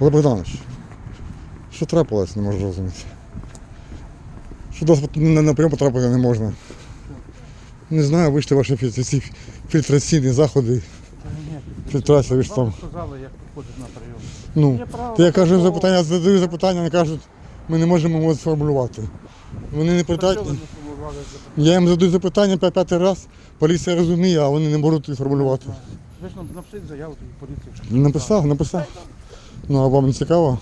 Олег Богданович, що трапилось, не можу зрозуміти. Що до вас на, прийом потрапити не можна. Не знаю, вийшли ваші ці фільтраційні заходи, фільтрація, ви ж там. Сказали, як приходить на прийом. Ну, то я кажу такого. запитання, задаю запитання, вони кажуть, ми не можемо його сформулювати. Вони не запитання? Я їм задаю запитання п'ятий раз, поліція розуміє, а вони не можуть їх формулювати. Ви ж нам напишіть заяву тоді поліції. Написав, написав. Ну а вам не цікаво?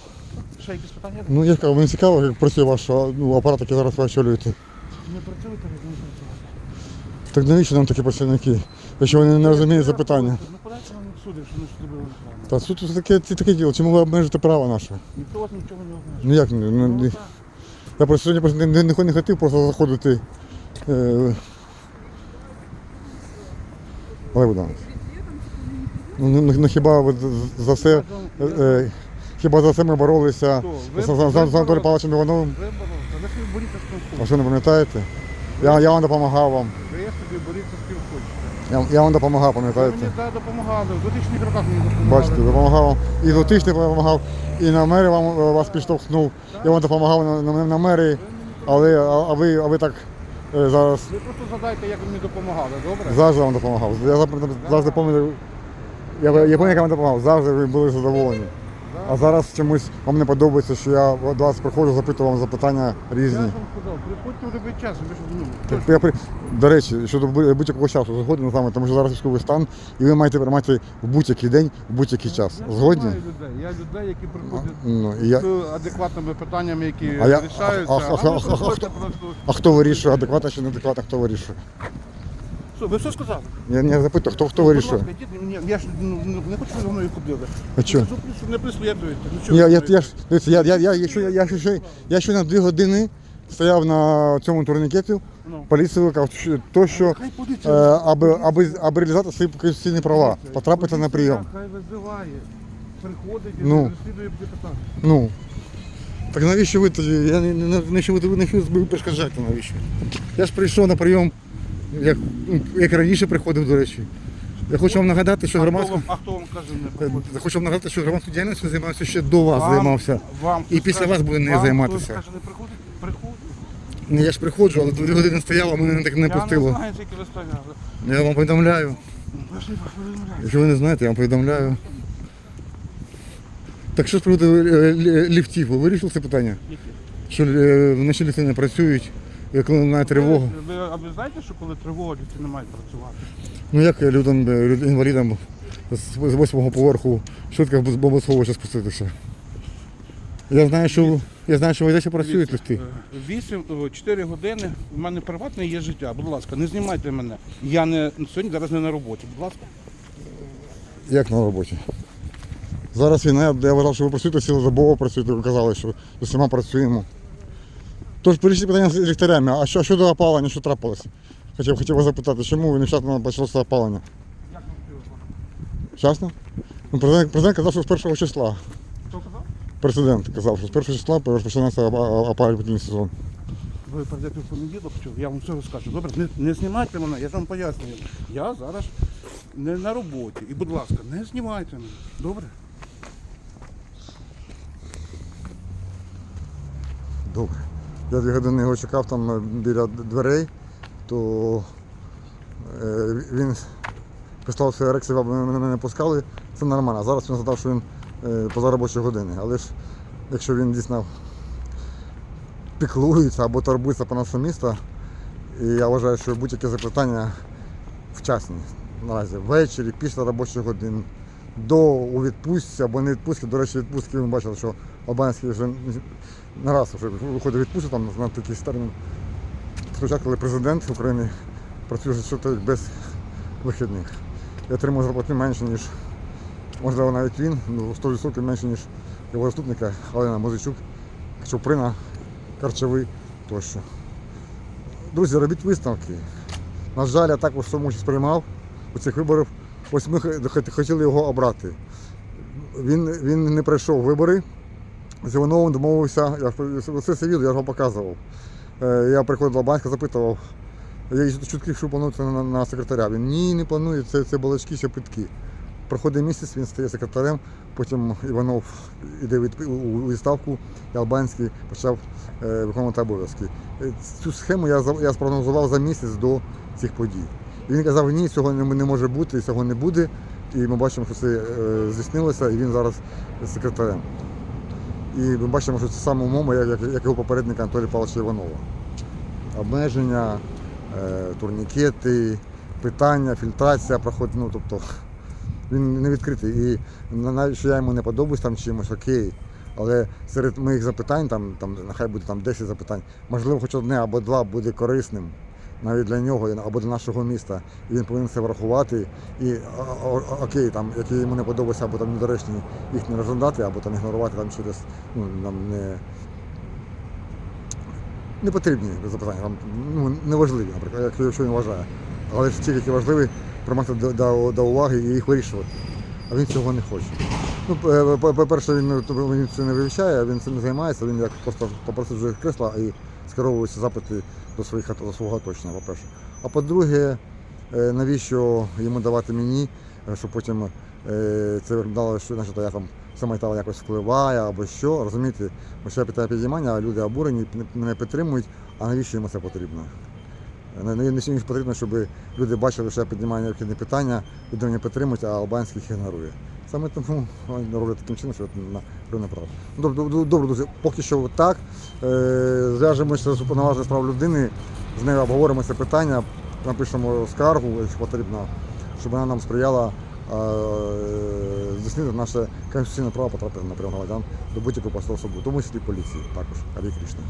Ще якісь питання? Ну я вам не цікаво, як працює ваш ну, апарат, який зараз ви очолюєте. Не працюєте, не працюєте. Так навіщо нам такі працівники? Якщо вони не розуміють запитання. Ну подайте нам в суд, якщо ми щось зробили неправильно. Та суд це таке, це таке діло, чому ви обмежите право наше? Ніхто вас нічого не обмежує. Ну як ну, ну, Ну, так. я просто сьогодні просто не, не, не хотів просто заходити. Е, Олег Богданович. Ну, ну, ну хіба ви за- це, е, е, хіба за це ми боролися Хто? Ви- з, ви Анатолієм? Павловичем Івановим? Ви. Ви собі боріться з ким А хочете. що не пам'ятаєте? Я, я вам допомагав вам. Ви собі боріться з ким хочете. Я, я вам допомагав, Ви пам'ятаєте? мені да, допомагали. В 2000 роках мені допомагали. Бачите, допомагав вам. І дотичний допомагав, і на мері вам е, вас підштовхнув. Я вам допомагав на, на, на мері, але а, а ви, а ви так е, зараз Ви просто задайте, як ви мені допомагали, добре? завжди вам допомагав. Я зап- завжди пам'ятаю. Я, я пам'ятаю, як допомагав, завжди ви були задоволені. А зараз чомусь вам не подобається, що я до вас приходжу, запитую вам запитання Я різні. вам сказав, приходьте в час. Ви ж, ну, я, при- до речі, щодо будь- будь-якого часу згоден з вами, тому що зараз військовий стан, і ви маєте приймати в будь-який день, в будь-який час. Я Згодні? знаю людей. Я людей, які приходять Ну, і я... з адекватними питаннями, які А я- а- а- а- ви а- а- приходите а- просто. А хто вирішує, адекватно чи неадекватно, хто вирішує? Що, ви все сказали? Я не запитую, хто, хто Будь вирішує? ласка, йдіть, ні, я ж ну, ну, не хочу, щоб мною ходили. А чого? Зупиніть, Не прислідуєте. Ну, чого Я, ви я, я, ж- дивіться, я, я, я, якщо, я, я, ще- я ще на дві години стояв на цьому турнікеті, Ну. поліцію викликав, що- то, що Хай е, поліція аби, аби, аби реалізувати свої конституційні права, потрапити на прийом. Хай визиває. Приходить і Ну. розслідує питання. Ну. Так навіщо ви тоді? Я не, не, навіщо ви, ви навіщо ви перешкоджаєте навіщо? Я ж прийшов на прийом, як, ну, як раніше приходив, до речі. Я хочу вам нагадати, що громадську. А хто вам каже не приходить? Я хочу вам нагадати, що громадською діяльністю займався ще до вас Вам- займався. Вам І хтось після каже- вас буде не вам займатися. хтось каже, не приходить? Приходить. Ну, Я ж приходжу, але дві години стояв, а мене так не Я не пустило. знаю, скільки ви стояли. Я вам повідомляю. Ви ж не повідомляєте. Якщо ви не знаєте, я вам повідомляю. Так що з приводу е, лі- ліфтів, ви вирішили це питання? Які? Що е, вночі ліфти не працюють, е, коли немає тривоги. Ви, ви, а ви знаєте, що коли тривога, діти не мають працювати? Ну як людям, е, інвалідам з восьмого поверху швидко з бомбосховища спуститися? Я знаю, що я знаю, що в Одесі працюють ліфти. 8, 4 години. У мене приватне є життя. Будь ласка, не знімайте мене. Я не сьогодні зараз не на роботі. Будь ласка. Як на роботі? Зараз війна, я вважав, що ви працюєте цілодобово працюєте, ви казали, що усіма працюємо. Тож вирішіть питання з ліхтарями, а що щодо опалення, що трапилося? Хотів, хотів вас запитати, чому ви невчасно почалося опалення? Як? Вчасно? Ну, президент, президент казав, що з першого числа. Хто казав? Президент казав, що з першого числа розпочинається опа- опалювальний сезон. Ви прийдете в понеділок, що я вам все розкажу. Добре, не, не знімайте мене, я ж вам пояснюю. Я зараз не на роботі. І, будь ласка, не знімайте мене. Добре? Добре. Я дві години його чекав там е, біля дверей, то е, він прислав свої ерекції, аби мене не пускали. Це нормально. Зараз він задав, що він е, поза робочої години. Але ж якщо він дійсно піклується або турбується про наше місто, і я вважаю, що будь-які запитання вчасні. Наразі ввечері, після робочих годин, до у відпустці або не відпустці. До речі, відпустки ми бачили, що Албанський вже не раз вже виходить відпустку там на такий термін. Спочатку, коли президент України працює без вихідних. І отримує зарплату менше, ніж, можливо, навіть він, ну 100% менше, ніж його заступника Галина Мозичук, Чуприна, Карчевий тощо. Друзі, робіть висновки. На жаль, я також в цьому участь у цих виборах. Ось ми хотіли його обрати. Він, він не пройшов вибори. З Івановим домовився, я ж- це все відео я вам показував. Е, Я приходив до Албанська, запитував, я чутки, що планується на, на секретаря. Він ні, не планує, це, це балачки, ще питки. Проходить місяць, він стає секретарем, потім Іванов іде від, у, у відставку, і Албанський почав е, виконувати обов'язки. Е, Цю схему я, я спрогнозував за місяць до цих подій. Він казав, ні, цього не, може бути, цього не буде. І ми бачимо, що це е, здійснилося, і він зараз секретарем. І ми бачимо, що це саме умови, як, як, його попередника Анатолія Павловича Іванова. Обмеження, е, турнікети, питання, фільтрація проходить, ну тобто він не відкритий. І навіть що я йому не подобаюсь там чимось, окей. Але серед моїх запитань, там, там нехай буде там 10 запитань, можливо, хоч одне або два буде корисним навіть для нього або для нашого міста. І він повинен це врахувати. І окей, там, які йому не подобаються, або там недоречні, їх не розглядати, або там ігнорувати там через ну, нам не. Не потрібні запитання, там, ну, неважливі, наприклад, якщо- він вважає. Але ж ті, які важливі, приймати до, до, до уваги і їх вирішувати. А він цього не хоче. Ну, по- по-перше, він, він це не вивчає, він цим не займається, він як просто попросив кресла і скеровуються запити до, своїх, до свого оточення, по-перше. А по-друге, е, навіщо йому давати мені, е, щоб потім е, це виглядало, що значить, я там все майтало якось впливає або що. Розумієте, що я питаю підіймання, а люди обурені, мене підтримують, а навіщо йому це потрібно? Не сьогодні потрібно, щоб люди бачили, що я піднімаю необхідні питання, люди мене підтримують, а албанський їх ігнорує. Саме тому вони роблять таким чином, що на рівне право. Ну, Добре, добре, друзі, поки що так. Е, зв'яжемося з уповноваженою справ людини, з нею обговоримо це питання, напишемо скаргу, якщо потрібно, щоб вона нам сприяла е, здійснити наше конституційне право потрапити на прийом громадян до будь-якого посольства, в тому числі поліції також. Харі Крішна.